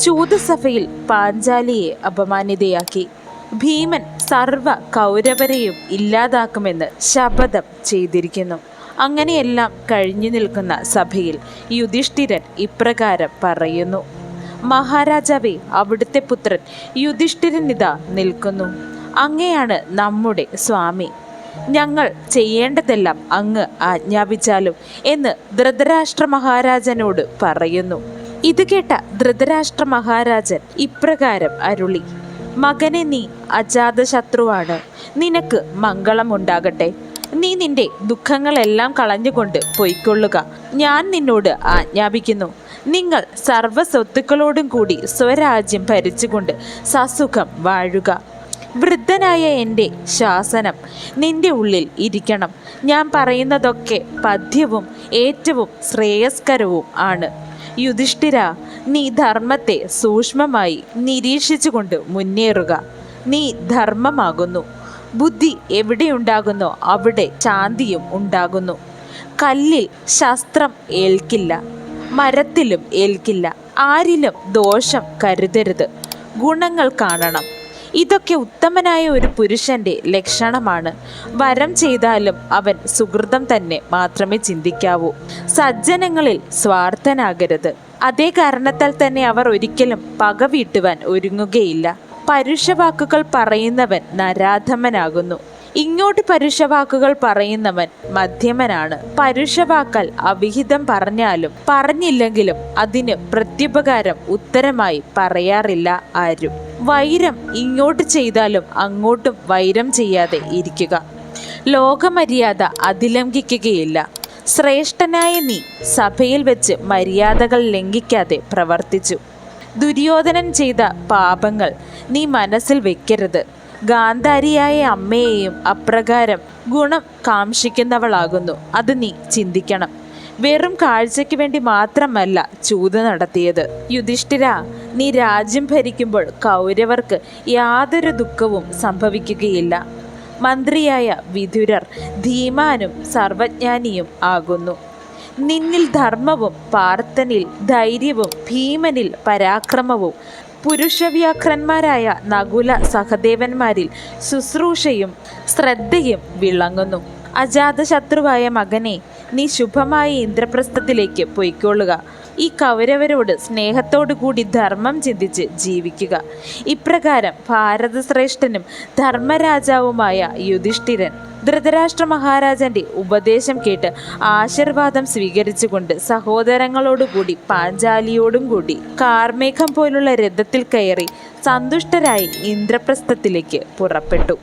ചൂതസഭയിൽ പാഞ്ചാലിയെ അപമാനിതയാക്കി. ഭീമൻ സർവ കൗരവരെയും ഇല്ലാതാക്കുമെന്ന് ശപഥം ചെയ്തിരിക്കുന്നു. അങ്ങനെയെല്ലാം കഴിഞ്ഞു നിൽക്കുന്ന സഭയിൽ യുധിഷ്ഠിരൻ ഇപ്രകാരം പറയുന്നു. മഹാരാജാവെ അവിടുത്തെ പുത്രൻ യുധിഷ്ഠിരൻ ഇതാ നിൽക്കുന്നു. അങ്ങയാണ് നമ്മുടെ സ്വാമി. ഞങ്ങൾ ചെയ്യേണ്ടതെല്ലാം അങ്ങ് ആജ്ഞാപിച്ചാലും എന്ന് ധൃതരാഷ്ട്ര മഹാരാജനോട് പറയുന്നു. ഇത് കേട്ട ധൃതരാഷ്ട്ര മഹാരാജൻ ഇപ്രകാരം അരുളി മകനെ നീ അജാത അജാതശത്രുവാണ്. നിനക്ക് മംഗളമുണ്ടാകട്ടെ. നീ നിന്റെ ദുഃഖങ്ങളെല്ലാം കളഞ്ഞുകൊണ്ട് പൊയ്ക്കൊള്ളുക. ഞാൻ നിന്നോട് ആജ്ഞാപിക്കുന്നു. നിങ്ങൾ സർവ സ്വത്തുക്കളോടും കൂടി സ്വരാജ്യം ഭരിച്ചുകൊണ്ട് സസുഖം വാഴുക. വൃദ്ധനായ എന്റെ ശാസനം നിന്റെ ഉള്ളിൽ ഇരിക്കണം. ഞാൻ പറയുന്നതൊക്കെ പദ്യവും ഏറ്റവും ശ്രേയസ്കരവും ആണ്. യുധിഷ്ഠിര നീ ധർമ്മത്തെ സൂക്ഷ്മമായി നിരീക്ഷിച്ചുകൊണ്ട് മുന്നേറുക. നീ ധർമ്മമാകുന്നു. ബുദ്ധി എവിടെയുണ്ടാകുന്നോ അവിടെ ശാന്തിയും ഉണ്ടാകുന്നു. കല്ലിൽ ശസ്ത്രം ഏൽക്കില്ല മരത്തിലും ഏൽക്കില്ല ആരിലും ദോഷം കരുതരുത്. ഗുണങ്ങൾ കാണണം. ഇതൊക്കെ ഉത്തമനായ ഒരു പുരുഷന്റെ ലക്ഷണമാണ്. വരം ചെയ്താലും അവൻ സുഹൃതം തന്നെ മാത്രമേ ചിന്തിക്കാവൂ. സജ്ജനങ്ങളിൽ സ്വാർത്ഥനാകരുത്. അതേ കാരണത്താൽ തന്നെ അവർ ഒരിക്കലും പക വീട്ടുവാൻ ഒരുങ്ങുകയില്ല. പരുഷവാക്കുകൾ പറയുന്നവൻ നരാധമനാകുന്നു. ഇങ്ങോട്ട് പരുഷവാക്കുകൾ പറയുന്നവൻ മധ്യമനാണ്. പരുഷവാക്കൽ അവിഹിതം പറഞ്ഞാലും പറഞ്ഞില്ലെങ്കിലും അതിന് പ്രത്യുപകാരം ഉത്തരമായി പറയാറില്ല ആരും. വൈരം ഇങ്ങോട്ട് ചെയ്താലും അങ്ങോട്ടും വൈരം ചെയ്യാതെ ഇരിക്കുക. ലോകമര്യാദ അതിലംഘിക്കുകയില്ല. ശ്രേഷ്ഠനായ നീ സഭയിൽ വെച്ച് മര്യാദകൾ ലംഘിക്കാതെ പ്രവർത്തിച്ചു. ദുര്യോധനൻ ചെയ്ത പാപങ്ങൾ നീ മനസ്സിൽ വെക്കരുത്. ഗാന്ധാരിയായ അമ്മയെയും അപ്രകാരം ഗുണം കാംക്ഷിക്കുന്നവളാകുന്നു. അത് നീ ചിന്തിക്കണം. വെറും കാഴ്ചയ്ക്ക് വേണ്ടി മാത്രമല്ല ചൂത് നടത്തിയത്. യുധിഷ്ഠിര നീ രാജ്യം ഭരിക്കുമ്പോൾ കൗരവർക്ക് യാതൊരു ദുഃഖവും സംഭവിക്കുകയില്ല. മന്ത്രിയായ വിധുരർ ധീമാനും സർവജ്ഞാനിയും ആകുന്നു. നിന്നിൽ ധർമ്മവും പാർത്ഥനിൽ ധൈര്യവും ഭീമനിൽ പരാക്രമവും പുരുഷവ്യാഘ്രന്മാരായ നകുല സഹദേവന്മാരിൽ ശുശ്രൂഷയും ശ്രദ്ധയും വിളങ്ങുന്നു. അജാതശത്രുവായ മകനെ നീ ശുഭമായ ഇന്ദ്രപ്രസ്ഥത്തിലേക്ക് പൊയ്ക്കൊള്ളുക. ഈ കൗരവരോട് സ്നേഹത്തോടു കൂടി ധർമ്മം ചിന്തിച്ച് ജീവിക്കുക. ഇപ്രകാരം ഭാരതശ്രേഷ്ഠനും ധർമ്മരാജാവുമായ യുധിഷ്ഠിരൻ ധൃതരാഷ്ട്ര മഹാരാജന്റെ ഉപദേശം കേട്ട് ആശീർവാദം സ്വീകരിച്ചുകൊണ്ട് സഹോദരങ്ങളോടുകൂടി പാഞ്ചാലിയോടും കൂടി കാർമേഘം പോലുള്ള രഥത്തിൽ കയറി സന്തുഷ്ടരായി ഇന്ദ്രപ്രസ്ഥത്തിലേക്ക് പുറപ്പെട്ടു.